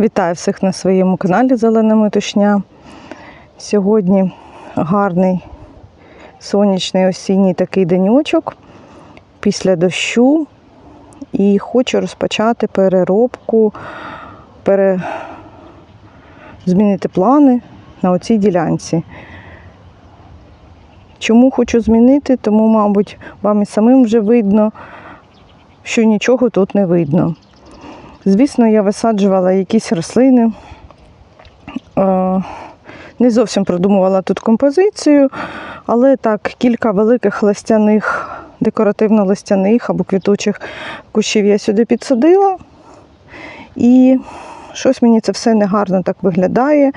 Вітаю всіх на своєму каналі Зелена Метушня. Сьогодні гарний сонячний осінній такий денечок після дощу. І хочу розпочати переробку, пере... змінити плани на оцій ділянці. Чому хочу змінити? Тому, мабуть, вам і самим вже видно, що нічого тут не видно. Звісно, я висаджувала якісь рослини. Е, Не зовсім продумувала тут композицію, але так, кілька великих листяних, декоративно-листяних або квітучих кущів я сюди підсадила. І щось мені це все негарно так виглядає.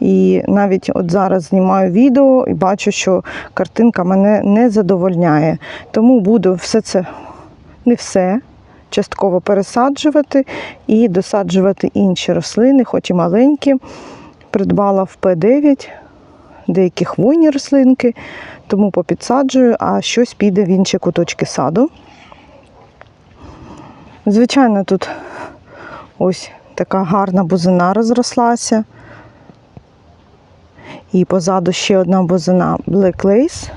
І навіть от зараз знімаю відео і бачу, що картинка мене не задовольняє. Тому буду все це, не все, частково пересаджувати і досаджувати інші рослини, хоч і маленькі. Придбала в П9 деякі хвойні рослинки, тому попідсаджую, а щось піде в інші куточки саду. Звичайно, тут ось така гарна бузина розрослася. І позаду ще одна бузина Black Lace.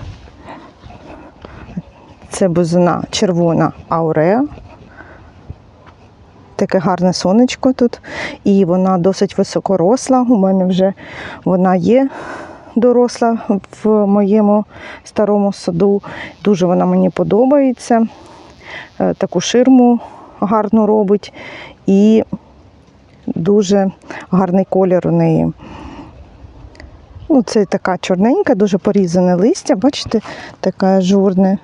Це бузина червона ауреа. Таке гарне сонечко тут. І вона досить високоросла. У мене вже вона є доросла в моєму старому саду. Дуже вона мені подобається. Е, Таку ширму гарно робить і дуже гарний колір у неї. Ну, це така чорненька, дуже порізане листя, бачите, таке журне.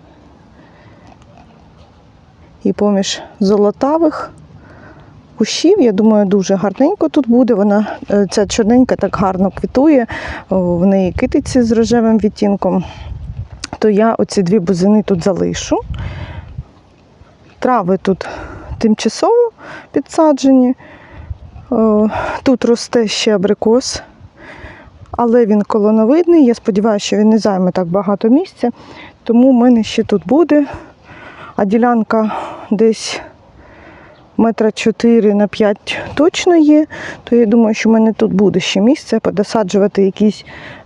І поміж золотавих кущів, я думаю, дуже гарненько тут буде. Вона, е, ця чорненька так гарно квітує, в неї китиці з рожевим відтінком. То я оці дві бузини тут залишу. Трави тут тимчасово підсаджені. Тут росте ще абрикос, але він колоновидний. Я сподіваюся, що він не займе так багато місця, тому в мене ще тут буде. А ділянка десь метра 4 на 5 точно є, то я думаю, що в мене тут буде ще місце подосаджувати якісь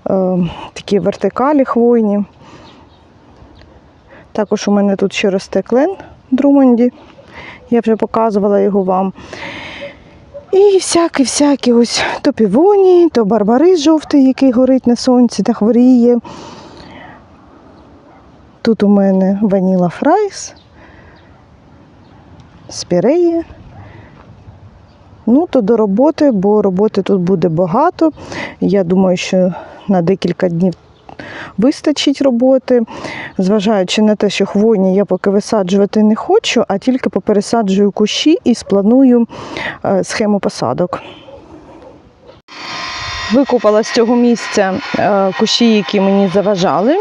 е, такі вертикалі хвойні. Також у мене тут ще росте клен Друмонді. Я вже показувала його вам. І всякі-всякі ось то півонії, то барбарис жовтий, який горить на сонці та хворіє. Тут у мене ваніла фрайс, спіреї. Ну, то до роботи, бо роботи тут буде багато. Я думаю, що на декілька днів вистачить роботи. Зважаючи на те, що хвойні я поки висаджувати не хочу, а тільки попересаджую кущі і спланую е, схему посадок. Викопала з цього місця е, кущі, які мені заважали.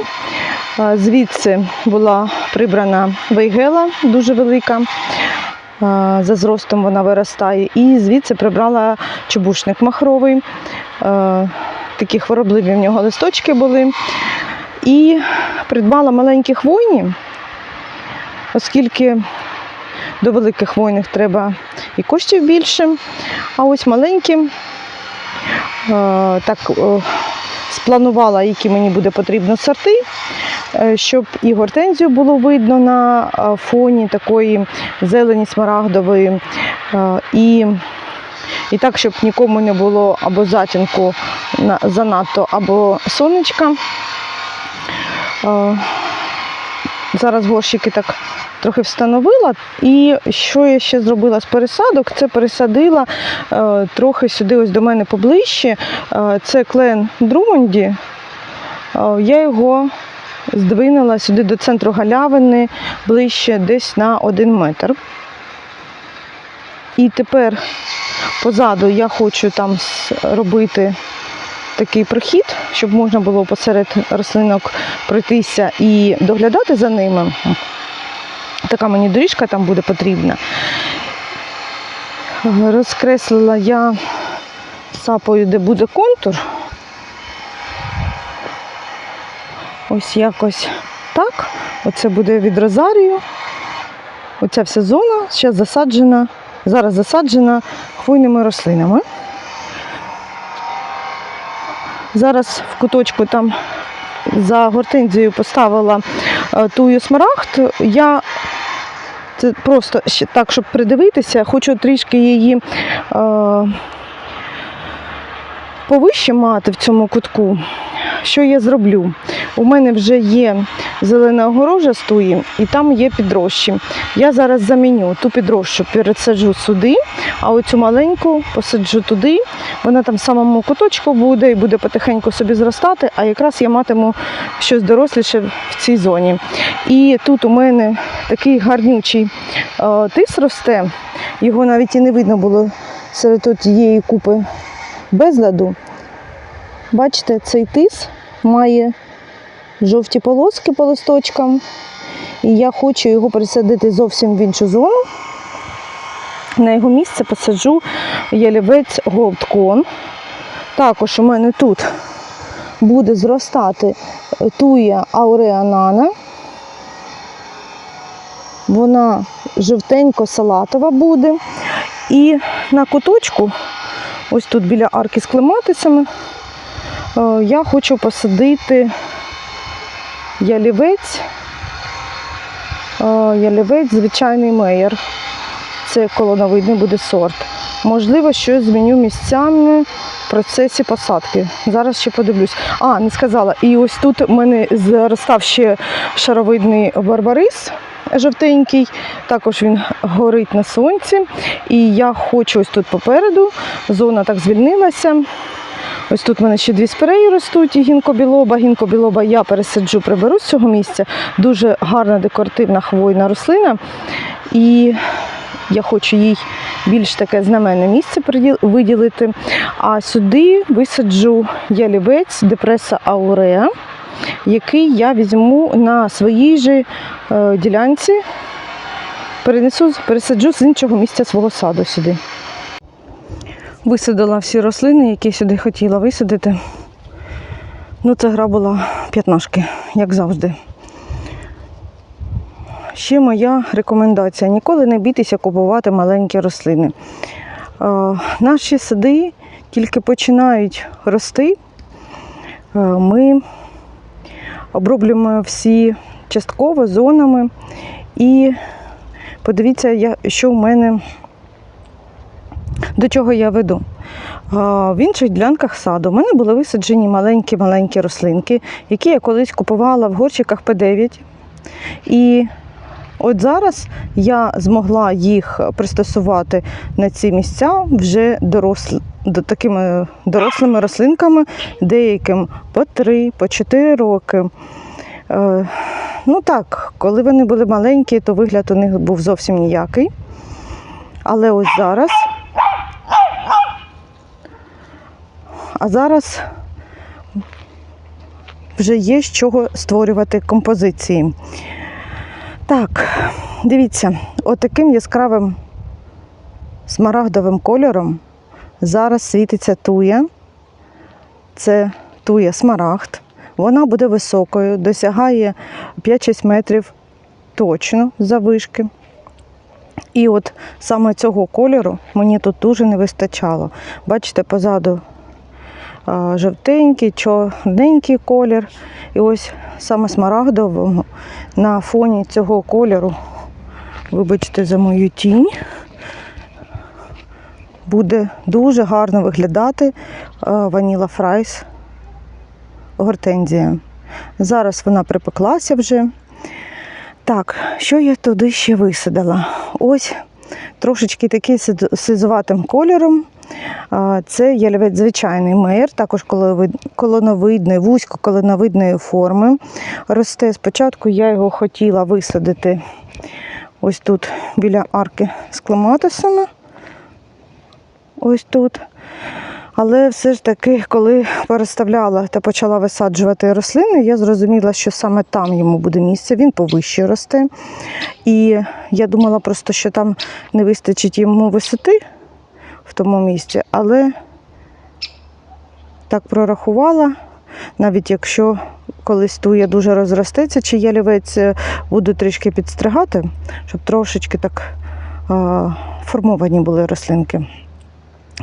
Е, Звідси була прибрана вейгела дуже велика. За зростом вона виростає. І звідси прибрала чубушник махровий. Такі хворобливі в нього листочки були. І придбала маленькі хвойні, оскільки до великих хвойних треба і коштів більше. А ось маленькі Е, так спланувала, які мені буде потрібно сорти, е, щоб і гортензію було видно на е, фоні такої зелені смарагдової. е, І, і так, щоб нікому не було або затінку занадто, або сонечка. Зараз горщики так трохи встановила. І що я ще зробила з пересадок? Це пересадила е, трохи сюди, ось до мене поближче. Е, це клен Друмонді. Е, я його здвинула сюди до центру галявини ближче десь на один метр. І тепер позаду я хочу там робити такий прохід, щоб можна було посеред рослинок пройтися і доглядати за ними. Така мені доріжка там буде потрібна. Розкреслила я сапою, де буде контур. Ось якось так. Оце буде від розарію. Оця вся зона ще засаджена зараз засаджена хвойними рослинами. Зараз в куточку там за гортензією поставила е, тую смарагд. Я це просто так, щоб придивитися, хочу трішки її е, повище мати в цьому кутку. Що я зроблю? У мене вже є зелена огорожа туї, і там є підрощі. Я зараз заміню ту підрощу, пересаджу сюди, а оцю маленьку посаджу туди. Вона там в самому куточку буде і буде потихеньку собі зростати, а якраз я матиму щось доросліше в цій зоні. І тут у мене такий гарнючий е, тис росте, його навіть і не видно було серед тієї купи безладу. Бачите, цей тис має жовті полоски по листочкам. І я хочу його пересадити зовсім в іншу зону. На його місце посаджу ялівець голдкон. Також у мене тут буде зростати туя ауреанана. Вона жовтенько-салатова буде. І на куточку, ось тут біля арки з клематисами, е, я хочу посадити ялівець, е, ялівець звичайний меєр. Це колоновидний буде сорт. Можливо, щось зміню місцями в процесі посадки. Зараз ще подивлюсь. А, не сказала. І ось тут в мене заростав ще шаровидний барбарис жовтенький. Також він горить на сонці. І я хочу ось тут попереду. Зона так звільнилася. Ось тут в мене ще дві спиреї ростуть, і гінкобілоба. Гінкобілоба я пересаджу, приберу з цього місця. Дуже гарна декоративна хвойна рослина. І я хочу їй більш таке знаменне місце виділити. А сюди висаджу ялівець депреса ауреа, який я візьму на своїй же е, ділянці, перенесу, пересаджу з іншого місця свого саду сюди. Висадила всі рослини, які сюди хотіла висадити. Ну, це гра була п'ятнашки, як завжди. Ще моя рекомендація: ніколи не бійтеся купувати маленькі рослини. Наші сади тільки починають рости. Ми оброблюємо всі частково зонами. І подивіться, що в мене до чого я веду. В інших ділянках саду в мене були висаджені маленькі-маленькі рослинки, які я колись купувала в горщиках П9. І от зараз я змогла їх пристосувати на ці місця вже доросл... до такими дорослими рослинками, деяким по 3, по 4 роки. Е, Ну так, коли вони були маленькі, то вигляд у них був зовсім ніякий. Але ось зараз А зараз вже є з чого створювати композиції. Так, дивіться, отаким яскравим смарагдовим кольором зараз світиться туя. Це туя смарагд. Вона буде високою, досягає 5-6 метрів точно завишки. І от саме цього кольору мені тут дуже не вистачало. Бачите, позаду жовтенький, чорненький колір. І ось саме смарагдовому на фоні цього кольору, вибачте за мою тінь, буде дуже гарно виглядати ваніла фрайс гортензія. Зараз вона припеклася вже. Так, що я туди ще висадила? Ось трошечки такий сизуватим кольором. Це ялівець звичайний мейер, також колоновидної, вузько-колоновидної форми. Росте спочатку я його хотіла висадити ось тут біля арки з клематисами. Ось тут. Але все ж таки, коли переставляла та почала висаджувати рослини, я зрозуміла, що саме там йому буде місце, він повище росте. І я думала просто, що там не вистачить йому висоти в тому місці, але так прорахувала, навіть якщо колись туя дуже розростеться, чи ялівець е, буду трішки підстригати, щоб трошечки так формовані були рослинки.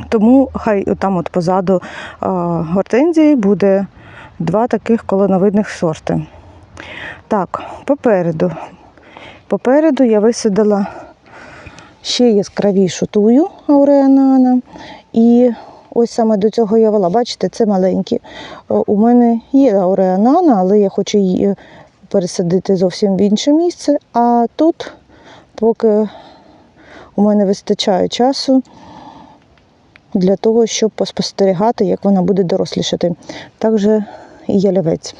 Тому хай там от позаду гортензії буде два таких колоновидних сорти. Так, попереду. Попереду я висадила ще яскравішу тую ауреанана. І ось саме до цього я вела. Бачите, це маленькі. Е, У мене є ауреанана, але я хочу її пересадити зовсім в інше місце. А тут, поки у мене вистачає часу для того, щоб поспостерігати, як вона буде дорослішати. Також і ялівець.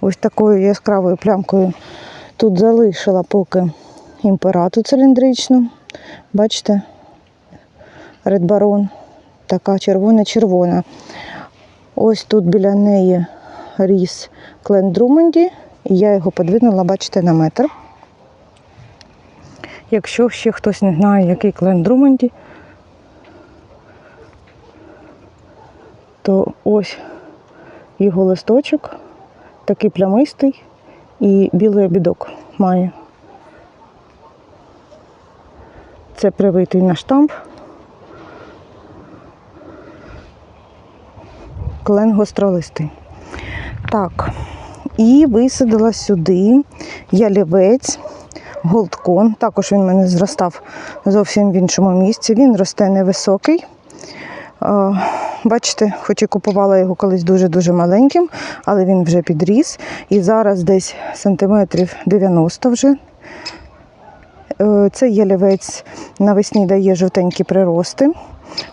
Ось такою яскравою плямкою тут залишила поки імперату циліндричну. Бачите, редбарон, така червона-червона. Ось тут біля неї ріс клен Друмонді, і я його подвинула, бачите, на метр. Якщо ще хтось не знає, який клен Друмонді, то ось його листочок, такий плямистий і білий обідок має. Це привитий на штамп. Клен гостролистий. Так, і висадила сюди ялівець, голдкон. Також він в мене зростав зовсім в іншому місці. Він росте невисокий. Бачите, хоч і купувала його колись дуже-дуже маленьким, але він вже підріс. І зараз десь сантиметрів 90 вже. Е, Цей ялівець навесні дає жовтенькі прирости.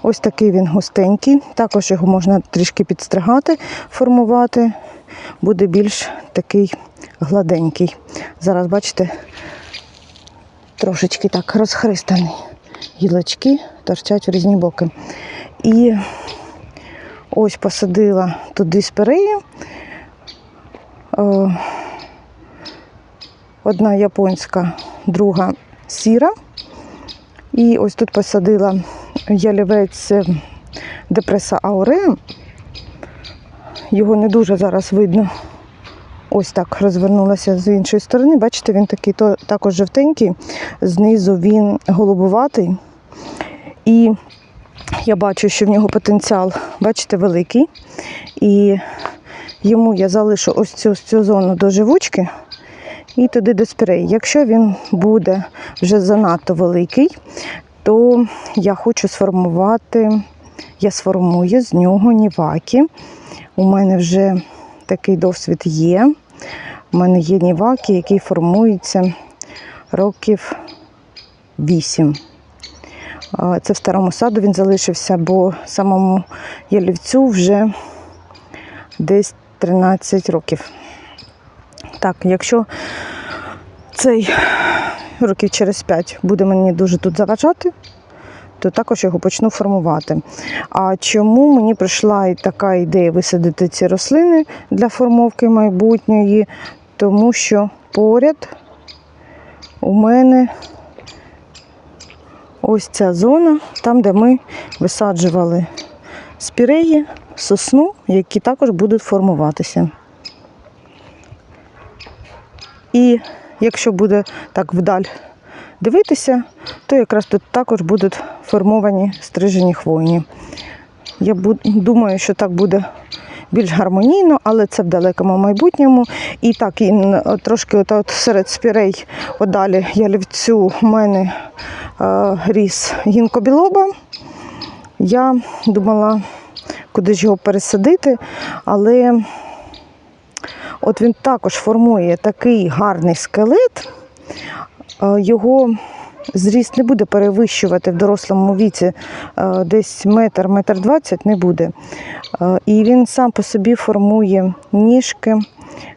Ось такий він густенький. Також його можна трішки підстригати, формувати. Буде більш такий гладенький. Зараз, бачите, трошечки так розхристаний. Гілочки торчать в різні боки. І ось посадила туди спиреї. Е, Одна японська, друга сіра. І ось тут посадила ялівець е, депреса ауре. Його не дуже зараз видно. Ось так розвернулася з іншої сторони. Бачите, він такий також жовтенький, знизу він голубуватий. І я бачу, що в нього потенціал, бачите, великий. І йому я залишу ось цю, цю зону до живучки і туди до спірей. Якщо він буде вже занадто великий, то я хочу сформувати, я сформую з нього ніваки. У мене вже такий досвід є. У мене є ніваки, які формуються років 8. Це в старому саду він залишився, бо самому ялівцю вже десь 13 років. Так, якщо цей років через 5 буде мені дуже тут заважати, то також його почну формувати. А чому мені прийшла і така ідея висадити ці рослини для формовки майбутньої? Тому що поряд у мене ось ця зона, там, де ми висаджували спіреї, сосну, які також будуть формуватися. І якщо буде так вдаль дивитися, то якраз тут також будуть формовані стрижені хвойні. Я думаю, що так буде більш гармонійно, але це в далекому майбутньому. І так, і трошки от, серед спірей подалі ялівцю в мене ріс гінкобілоба. Я думала, куди ж його пересадити, але от він також формує такий гарний скелет. Е, Його зріст не буде перевищувати в дорослому віці е, десь метр, метр двадцять не буде. Е, І він сам по собі формує ніжки,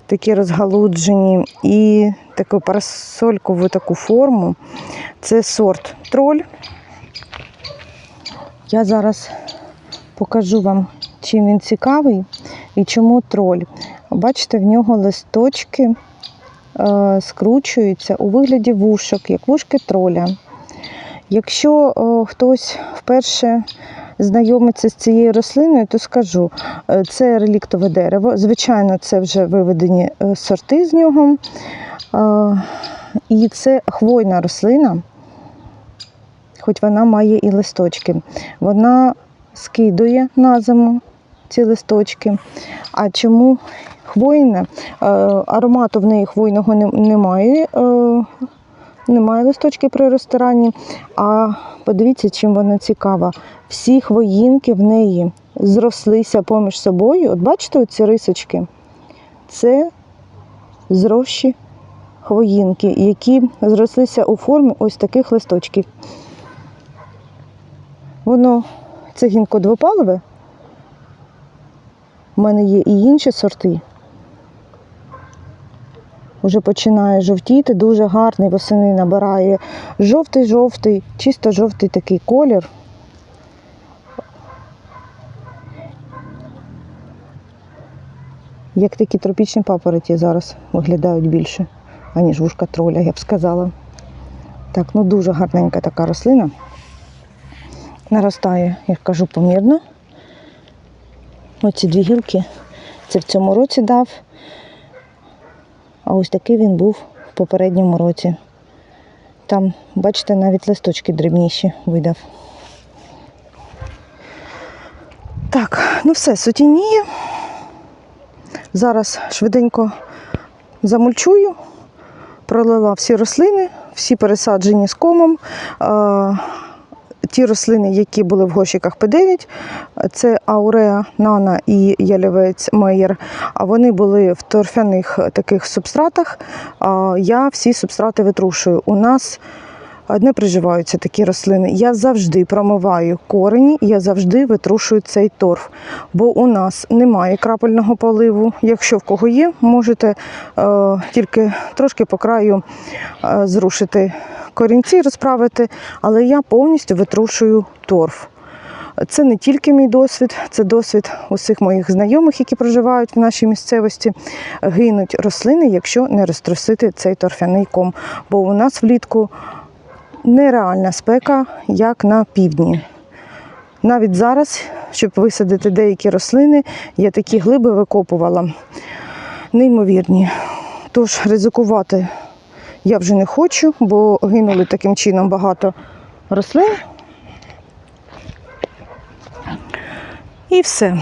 такі розгалуджені, і таку парасолькову таку форму. Це сорт троль. Я зараз покажу вам, чим він цікавий і чому троль. Бачите, в нього листочки е, скручуються у вигляді вушок, як вушки троля. Якщо е, хтось вперше знайомиться з цією рослиною, то скажу, е, це реліктове дерево. Звичайно, це вже виведені сорти з нього. І це хвойна рослина, хоч вона має і листочки. Вона скидує на зиму ці листочки. А чому хвойна? Е, Аромату в неї хвойного немає. е, Немає листочків при розтиранні. А подивіться, чим вона цікава. Всі хвоїнки в неї зрослися поміж собою. От бачите оці рисочки? Це зрощі хвоїнки, які зрослися у формі ось таких листочків. Воно це гінко двопалове. У мене є і інші сорти. Уже починає жовтіти, дуже гарний восени набирає жовтий-жовтий, чисто жовтий такий колір. Як такі тропічні папороті зараз виглядають більше, аніж вушка троля, я б сказала. Так, ну дуже гарненька така рослина. Наростає, як кажу, помірно. Оці дві гілки це в цьому році дав. А ось такий він був в попередньому році. Там, бачите, навіть листочки дрібніші видав. Так, ну все, сутініє. Зараз швиденько замульчую, пролила всі рослини, всі пересаджені з комом. Ті рослини, які були в горщиках П9, це Ауреа, Нана і Ялівець Мейєр. А вони були в торфяних таких субстратах. Я всі субстрати витрушую. У нас не приживаються такі рослини. Я завжди промиваю корені, я завжди витрушую цей торф, бо у нас немає крапельного поливу. Якщо в кого є, можете е, тільки трошки по краю е, зрушити корінці, розправити, але я повністю витрушую торф. Це не тільки мій досвід, це досвід усіх моїх знайомих, які проживають в нашій місцевості. Гинуть рослини, якщо не розтрусити цей торфяний ком. Бо у нас влітку нереальна спека, як на півдні. Навіть зараз, щоб висадити деякі рослини, я такі глиби викопувала неймовірні. Тож ризикувати я вже не хочу, бо гинули таким чином багато рослин. І все.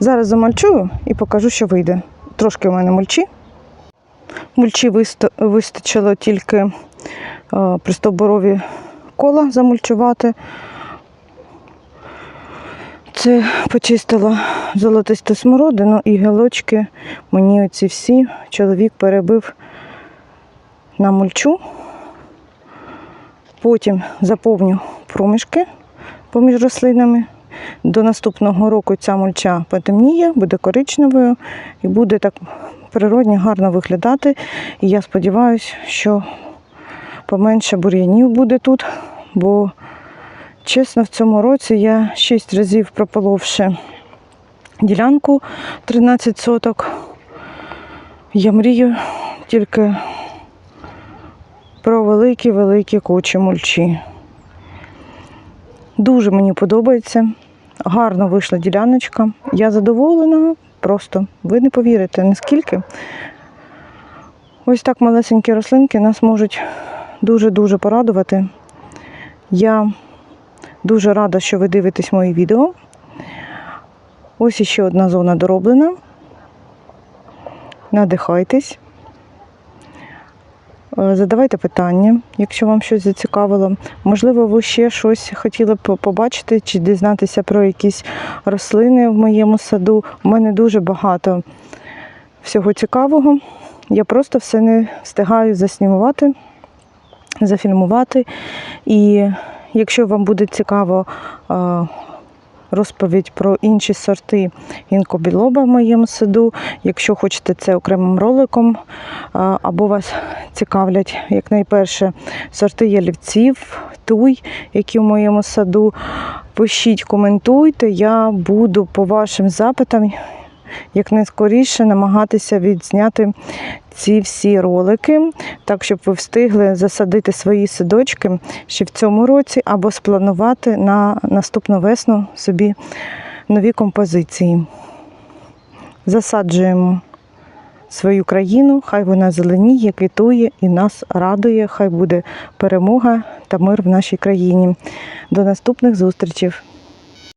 Зараз замальчую і покажу, що вийде. Трошки у мене мульчі. Мульчі виста- вистачило тільки пристовборові кола замульчувати. Це почистила золотисту смородину і гілочки. Мені оці всі чоловік перебив на мульчу. Потім заповню проміжки поміж рослинами. До наступного року ця мульча потемніє, буде коричневою і буде так природньо гарно виглядати. І я сподіваюся, що поменше бур'янів буде тут, бо чесно, в цьому році я 6 разів прополовши ділянку 13 соток. Я мрію тільки про великі-великі кучі мульчі. Дуже мені подобається. Гарно вийшла діляночка. Я задоволена просто. Ви не повірите, наскільки. Ось так малесенькі рослинки нас можуть дуже-дуже порадувати. Я дуже рада, що ви дивитесь мої відео. Ось іще одна зона дороблена. Надихайтесь. Е, Задавайте питання, якщо вам щось зацікавило. Можливо, ви ще щось хотіли б побачити чи дізнатися про якісь рослини в моєму саду. У мене дуже багато всього цікавого. Я просто все не встигаю заснімувати, зафільмувати. І якщо вам буде цікаво е, розповідь про інші сорти інкобілоба в моєму саду. Якщо хочете це окремим роликом, або вас цікавлять якнайперше сорти ялівців, туй, які в моєму саду, пишіть, коментуйте. Я буду по вашим запитам якнайскоріше намагатися відзняти ці всі ролики, так щоб ви встигли засадити свої садочки ще в цьому році, або спланувати на наступну весну собі нові композиції. Засаджуємо свою країну, хай вона зеленіє, квітує і нас радує. Хай буде перемога та мир в нашій країні. До наступних зустрічей!